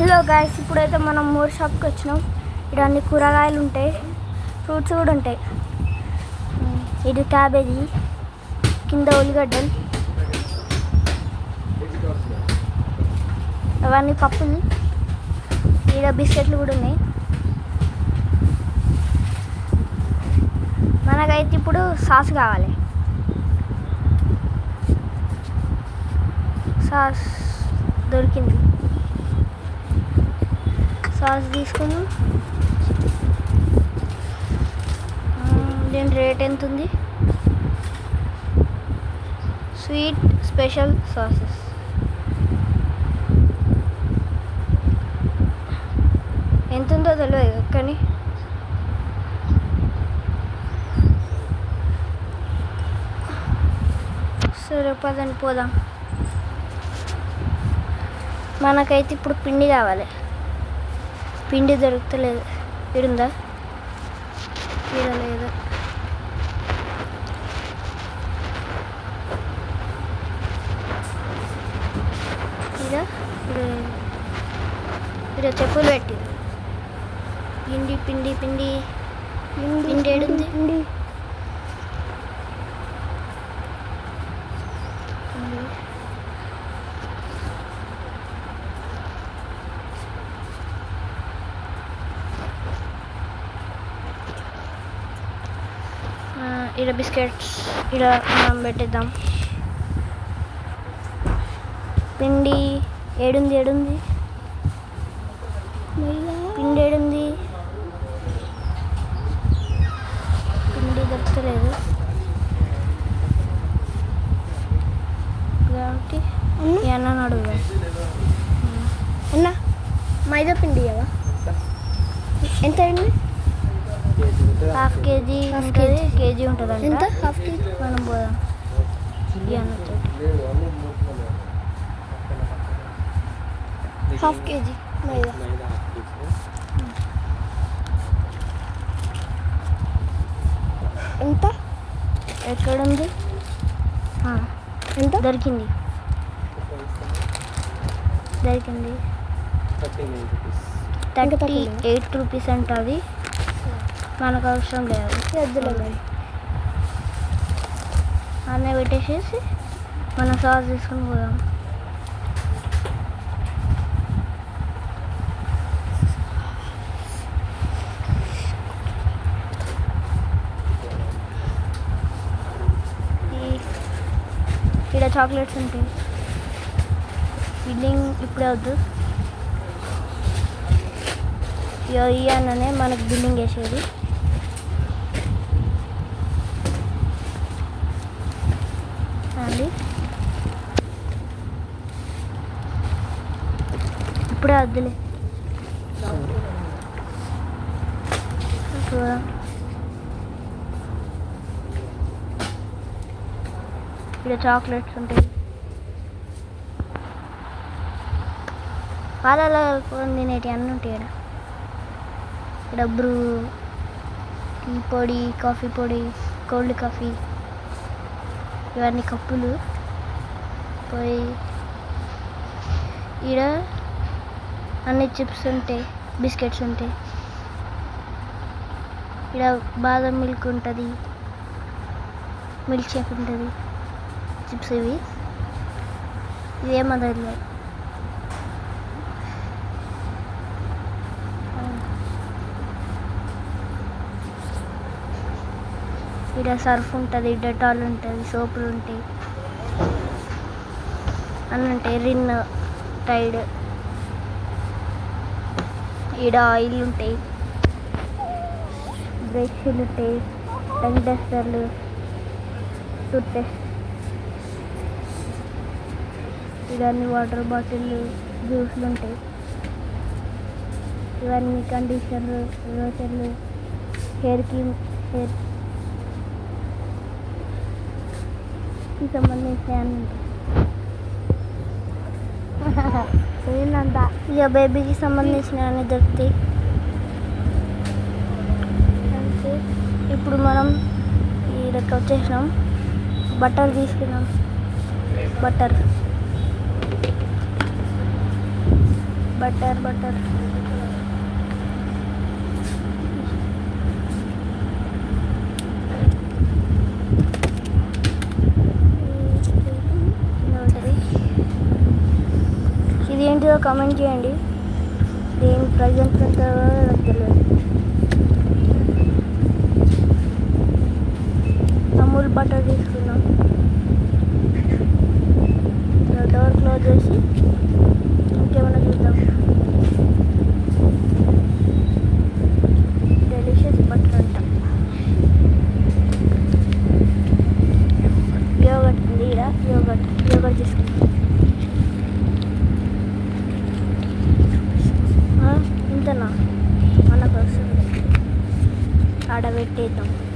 Hello guys ఇప్పుడైతే మనం more షాప్కి వచ్చినాం. ఇక్కడ అన్ని కూరగాయలు ఉంటాయి ఫ్రూట్స్ కూడా ఉంటాయి. ఇది క్యాబేజీ కింద ఉల్లిగడ్డలు. అవన్నీ పప్పులు ఇక్కడ బిస్కెట్లు కూడా ఉన్నాయి. మనకైతే ఇప్పుడు సాస్ కావాలి. సాస్ దొరికింది. సాస్ తీసుకుని దీని రేట్ ఎంత ఉంది స్వీట్ స్పెషల్ సాసెస్. ఎంత ఉందో తెలియదు కానీ. సరే పదండి పోదాం. మనకైతే ఇప్పుడు పిండి కావాలి. పిండి దొరుకుతలేదు. ఇడుందా? ఈడ లేదు. ఇడ ఇక్కడ చెప్పులు పెట్టి పిండి. పిండి పిండి పిండి ఏడుంది? పిండి. ఇలా బిస్కెట్స్ ఇలా మనం పెట్టేద్దాం పిండి ఏడుంది ఏడుంది పిండి ఏడుంది పిండి దొరకలేదు కాబట్టి ఈ అన్న అడుగుదా అన్న మైదా పిండి ఇవ్వవా ఎంత అండి హాఫ్ కేజీ ఉంటుంది. కేజీ. ఉంటుంది ఎంత? Half KG? మనం పోదాం. Half KG. మైదా. ఎంత? ఎక్కడుంది? ఎంత? దొరికింది. దొరికింది. థర్టీ ఎయిట్ రూపీస్ ఉంటుంది మనకు అవసరం లేదు. వద్దులే అన్నీ పెట్టేసేసి మన సాస్ తీసుకొని పోదాం. ఈ- ఇక్కడ చాక్లెట్స్ ఉంటాయి. బిల్లింగ్ ఇప్పుడే వద్దు. ఈ అన్ననే మనకు బిల్లింగ్ వేసేది అండి ఇప్పుడే వద్దులే. ఇక్కడ చాక్లెట్స్ ఉంటాయి. పాలలో కలుపుకొని తినేటి అన్నీ ఉంటాయి ఇక్కడ. ఇక్కడ బ్రూ టీ పొడి కాఫీ పొడి కోల్డ్ కాఫీ. ఇవన్నీ కప్పులు. పోయి ఈడ అన్ని చిప్స్ ఉంటాయి బిస్కెట్స్ ఉంటాయి ఈడ బాదం మిల్క్ ఉంటుంది మిల్క్ షేక్ ఉంటుంది చిప్స్ ఇవి. ఇదేమో తెలియదు ఇక్కడ సర్ఫ్ ఉంటుంది డెటాల్ ఉంటుంది సోపులు ఉంటాయి. అని ఉంటాయి రిన్ టైడ్. ఈడ ఆయిల్ ఉంటాయి. బ్రష్లు ఉంటాయి టంగ్ డస్టర్లు టూత్ పేస్ట్ ఇవన్నీ వాటర్ బాటిళ్ళు జ్యూస్లు ఉంటాయి. ఇవన్నీ కండిషనర్లు హెయిర్ హెయిర్కి హెయిర్ కి సంబంధించిన అన్ని ఏంటంట ఇక బేబీకి సంబంధించిన అన్ని దొరుకుతాయి ఇప్పుడు మనం ఈ లెక్క వచ్చేసినాం. బట్టర్ తీసుకున్నాం బట్టర్ బటర్ బటర్ ఇది కామెంట్ చేయండి. దీని ప్రజెంట్ ఎంత తెలియదు. అమూల్ బటర్ తీసుకున్నాం డోర్ క్లోజ్ చేసి ఇంకేమైనా చూద్దాం. డెలిషియస్ బటర్ అంట. యోగట్ ఉంది ఇలా యోగట్ యోగట్ తీసుకున్నాం Pero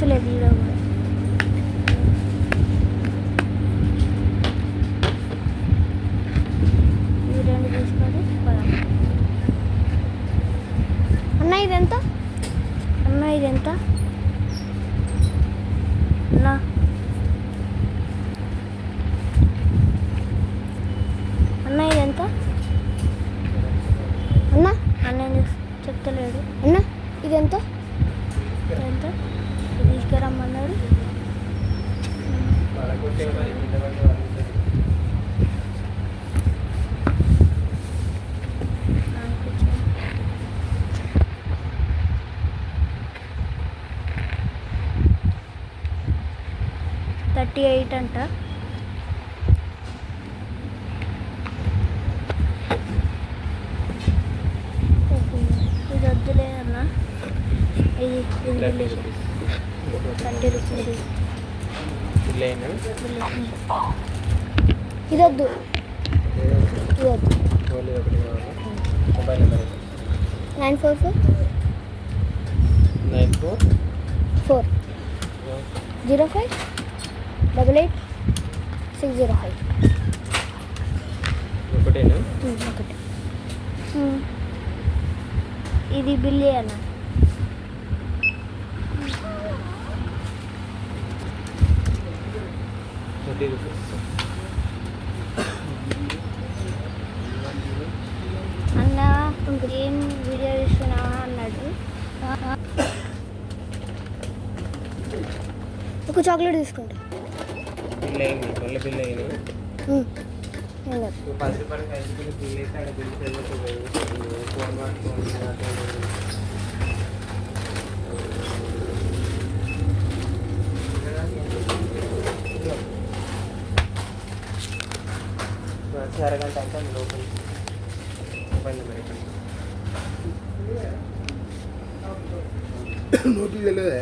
కనిపిస్తలేదు ఈడ కూడా ఇవి రెండు తీసుకొని పోదాం. అన్న ఇది ఎంత అన్న ఇది ఎంత అన్న అన్న ఇది ఎంత అన్న అన్న ఏం చేస్- చెప్తలేడు అన్న ఇది ఎంత ఎంత ఇది తీసుకురమ్మన్నాడు థర్టీ ఎయిట్ అంట. ఇది వద్దులే అన్న. ఇది థర్టీ రూపీస్ ఇది వద్దు. ఇది వద్దు. Nine four four nine four four zero five double eight six zero five. ఒకటేనా? ఒకటి. ఇది బిల్లి అన్న థర్టీ రూపీస్. అన్న ఏం వీడియో తీస్తున్నావా అన్నాడు. ఒక చాక్లెట్ తీసుకుంటా బిల్ అయింది మళ్ళీ బిల్ అయింది ఉమ్. ఏం లేదు. పది రూపాయలకి ఐదు రూపాయలు బిల్ అయితే అక్కడ బిల్ చదువుతుంది ఫోన్ పట్టుకోండి అరగంట అంటే లోపల మొబైల్ నెంబర్ ఇక్కడ నోటీస్ తెలియదే